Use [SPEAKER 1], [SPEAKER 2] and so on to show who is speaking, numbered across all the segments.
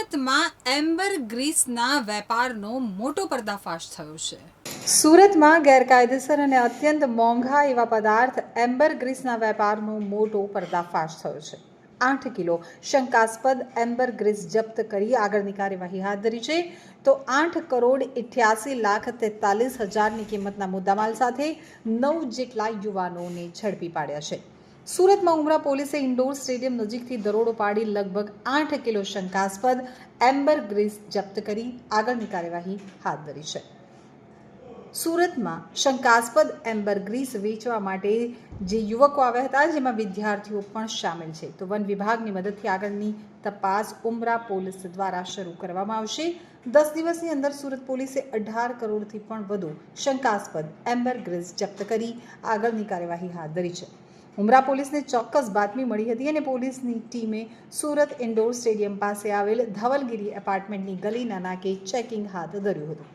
[SPEAKER 1] સુરતમાં એમ્બર ગ્રીસના વેપારનો મોટો પર્દાફાશ થયો છે.
[SPEAKER 2] સુરતમાં ગેરકાયદેસર અને અત્યંત મોંઘા એવા પદાર્થ એમ્બર ગ્રીસના વેપારનો મોટો પર્દાફાશ થયો છે. આઠ કિલો શંકાસ્પદ એમ્બર ગ્રીસ જપ્ત કરી આગળની કાર્યવાહી હાથ ધરી છે. તો આઠ કરોડ ઇઠ્યાસી લાખ તેતાલીસ હજારની કિંમતના મુદ્દામાલ સાથે નવ જેટલા યુવાનોને ઝડપી પાડ્યા છે. સુરતમાં ઉમરા પોલીસે ઇન્ડોર સ્ટેડિયમ નજીકથી દરોડો પાડી લગભગ આઠ કિલો શંકાસ્પદ એમ્બર ગ્રીસ જપ્ત કરી આગળની કાર્યવાહી હાથ ધરી છે. સુરતમાં શંકાસ્પદ એમ્બર ગ્રીસ વેચવા માટે જે યુવકો આવ્યા હતા, જેમાં વિદ્યાર્થીઓ પણ સામેલ છે. તો વન વિભાગની મદદથી આગળની તપાસ ઉમરા પોલીસ દ્વારા શરૂ કરવામાં આવશે. દસ દિવસની અંદર સુરત પોલીસે અઢાર કરોડથી પણ વધુ શંકાસ્પદ એમ્બર ગ્રીસ જપ્ત કરી આગળની કાર્યવાહી હાથ ધરી છે. ઉમરા પોલીસને ચોક્કસ બાતમી મળી હતી અને પોલીસની ટીમે સુરત ઇન્ડોર સ્ટેડિયમ પાસે આવેલ ધવલગીરી એપાર્ટમેન્ટની ગલીના નાકે ચેકિંગ હાથ ધર્યું હતું.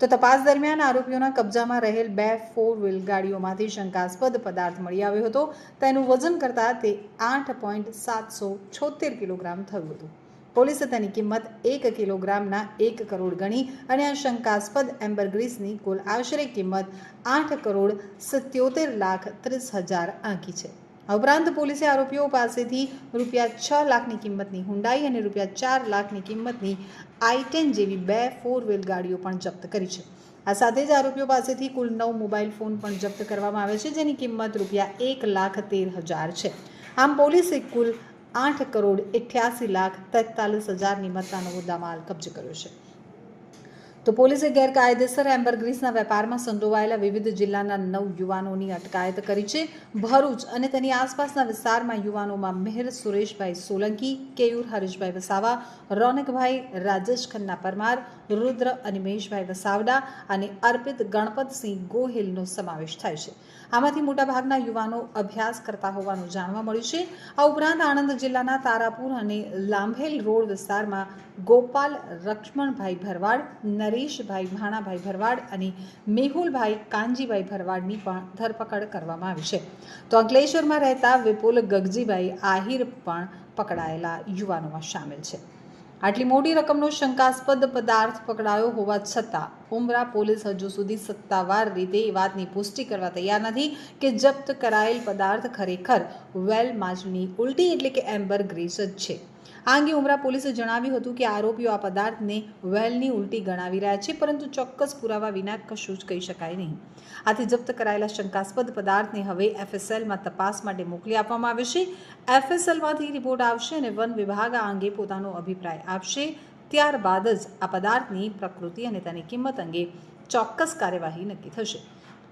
[SPEAKER 2] તો તપાસ દરમિયાન આરોપીઓના કબજામાં રહેલ બે ફોર વ્હીલ ગાડીઓમાંથી શંકાસ્પદ પદાર્થ મળી આવ્યો હતો. તેનું વજન કરતાં તે આઠ પોઈન્ટ સાતસો છોતેર કિલોગ્રામ થયું હતું. પોલીસે તેની કિંમત એક કિલોગ્રામના એક કરોડ ગણી અને આ શંકાસ્પદ એમ્બરગ્રીસની કુલ આશરે કિંમત આઠ કરોડ સત્યોતેર લાખ ત્રીસ હજાર આંકી છે. આ ઉપરાંત પોલીસે આરોપીઓ પાસેથી રૂપિયા છ લાખની કિંમતની હુંડાઈ અને રૂપિયા ચાર લાખની કિંમતની આઈટેન જેવી બે ફોર વ્હીલ ગાડીઓ પણ જપ્ત કરી છે. આ સાથે જ આરોપીઓ પાસેથી કુલ નવ મોબાઈલ ફોન પણ જપ્ત કરવામાં આવે છે, જેની કિંમત રૂપિયા એક લાખ તેર હજાર છે. આમ પોલીસે કુલ આઠ કરોડ અઠ્યાસી લાખ તેતાલીસ હજારની મત્તાનો મુદ્દામાલ કબજે કર્યો છે. તો પોલીસે ગેરકાયદેસર એમ્બર ગ્રીસના વેપારમાં સંડોવાયેલા વિવિધ જિલ્લાના નવ યુવાનોની અટકાયત કરી છે. ભરૂચ અને તેની આસપાસના વિસ્તારમાં યુવાનોમાં મેહર, સુરેશભાઈ સોલંકી, કેયુર, હરીશભાઈ વસાવા, રોનકભાઈ રાજેશ ખન્ના પરમાર, રુદ્ર અનિમેશભાઈ વસાવડા અને અર્પિત ગણપતસિંહ ગોહિલનો સમાવેશ થાય છે. આમાંથી મોટાભાગના યુવાનો અભ્યાસ કરતા હોવાનું જાણવા મળ્યું છે. આ ઉપરાંત આણંદ જિલ્લાના તારાપુર અને લાંભેલ રોડ વિસ્તારમાં ગોપાલ લક્ષ્મણભાઈ ભરવાડ નરેશભાઈ ભાણાભાઈ ભરવાડ અને મેહુલભાઈ કાનજીભાઈ ભરવાડની પણ ધરપકડ કરવામાં આવી છે. તો અંકલેશ્વરમાં રહેતા વિપુલ ગગજીભાઈ આહિર પણ પકડાયેલા યુવાનોમાં સામેલ છે. આટલી મોટી રકમનો શંકાસ્પદ પદાર્થ પકડાયો હોવા છતાં ઉમરા પોલીસ હજુ સુધી સત્તાવાર રીતે એ વાતની પુષ્ટિ કરવા તૈયાર નથી કે જપ્ત કરાયેલ પદાર્થ ખરેખર વેલ માછલીની ઉલટી એટલે કે એમ્બર ગ્રીસ જ છે. આ અંગે ઉમરા પોલીસે જણાવ્યું હતું કે આરોપીઓ આ પદાર્થને વેલની ઉલટી ગણાવી રહ્યા છે, પરંતુ ચોક્કસ પુરાવા વિના કશું જ કહી શકાય નહીં. આથી જપ્ત કરાયેલા શંકાસ્પદ પદાર્થને હવે એફએસએલમાં તપાસ માટે મોકલી આપવામાં આવે છે. એફએસએલમાંથી રિપોર્ટ આવશે અને વન વિભાગ આ અંગે પોતાનો અભિપ્રાય આપશે. ત્યારબાદ જ આ પદાર્થની પ્રકૃતિ અને તેની કિંમત અંગે ચોક્કસ કાર્યવાહી નક્કી થશે.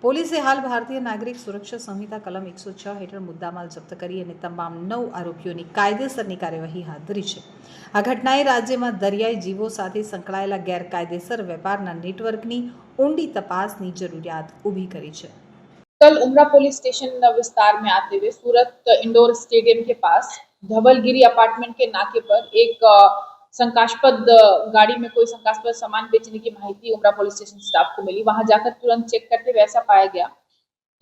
[SPEAKER 2] પોલીસે હાલ ભારતીય નાગરિક સુરક્ષા સંહિતા કલમ એકસો છ હેઠળ મુદ્દામાલ જપ્ત કરી અને તમામ નવ આરોપીઓની કાયદેસરની કાર્યવાહી હાથ ધરી છે આ ઘટનાએ રાજ્યમાં દરિયાઈ જીવો સાથે સંકળાયેલા ગેરકાયદેસર વેપારના નેટવર્કની ઊંડી તપાસની જરૂરિયાત ઊભી કરી છે
[SPEAKER 3] कल उमरा पुलिस स्टेशन विस्तार में आते हुए सूरत इंडोर स्टेडियम के पास धवलगिरी अपार्टमेंट के नाके पर एक अ, शंकास्पद गाड़ी में कोई शंकास्पद सामान बेचने की माहिती उमरा पुलिस स्टेशन स्टाफ को मिली। वहाँ जाकर तुरंत चेक करते हुए ऐसा पाया गया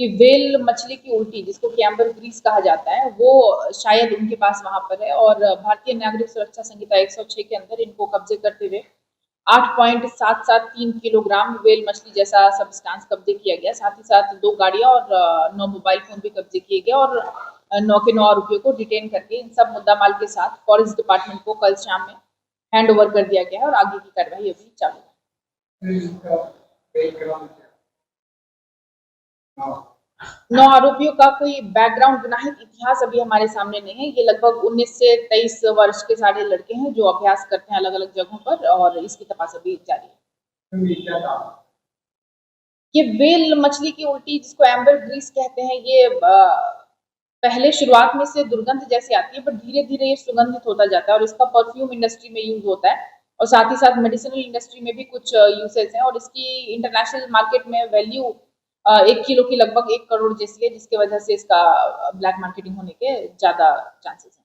[SPEAKER 3] कि वेल मछली की उल्टी, जिसको कैम्बर ग्रीस कहा जाता है, वो शायद उनके पास वहाँ पर है और भारतीय नागरिक सुरक्षा संहिता 106 के अंदर इनको कब्जे करते हुए आठ पॉइंट सात सात तीन किलोग्राम वेल मछली जैसा सब्सटेंस कब्जे किया गया। साथ ही साथ दो गाड़ियाँ और नौ मोबाइल फ़ोन भी कब्जे किए गए और नौ के नौ आरोपियों को डिटेन करके इन सब मुद्दा माल के साथ फॉरेस्ट डिपार्टमेंट को कल शाम में हैंड ओवर कर दिया गया है और आगे की कार्रवाई अभी चालू है। नौ आरोपियों का कोई बैकग्राउंड गुनाहित इतिहास अभी हमारे सामने नहीं है। ये लगभग 19 से 23 वर्ष के सारे लड़के हैं जो अभ्यास करते हैं अलग अलग जगहों पर और इसकी तपास अभी जारी है। ये वेल मछली की उल्टी, जिसको एम्बर ग्रीस कहते हैं, ये पहले शुरुआत में से दुर्गंध जैसी आती है बट धीरे धीरे ये सुगंधित होता जाता है और इसका परफ्यूम इंडस्ट्री में यूज़ होता है। और साथ ही साथ मेडिसिनल इंडस्ट्री में भी कुछ यूसेज हैं और इसकी इंटरनेशनल मार्केट में वैल्यू एक किलो की लगभग एक करोड़ जैसी है, जिसकी वजह से इसका ब्लैक मार्केटिंग होने के ज़्यादा चांसेस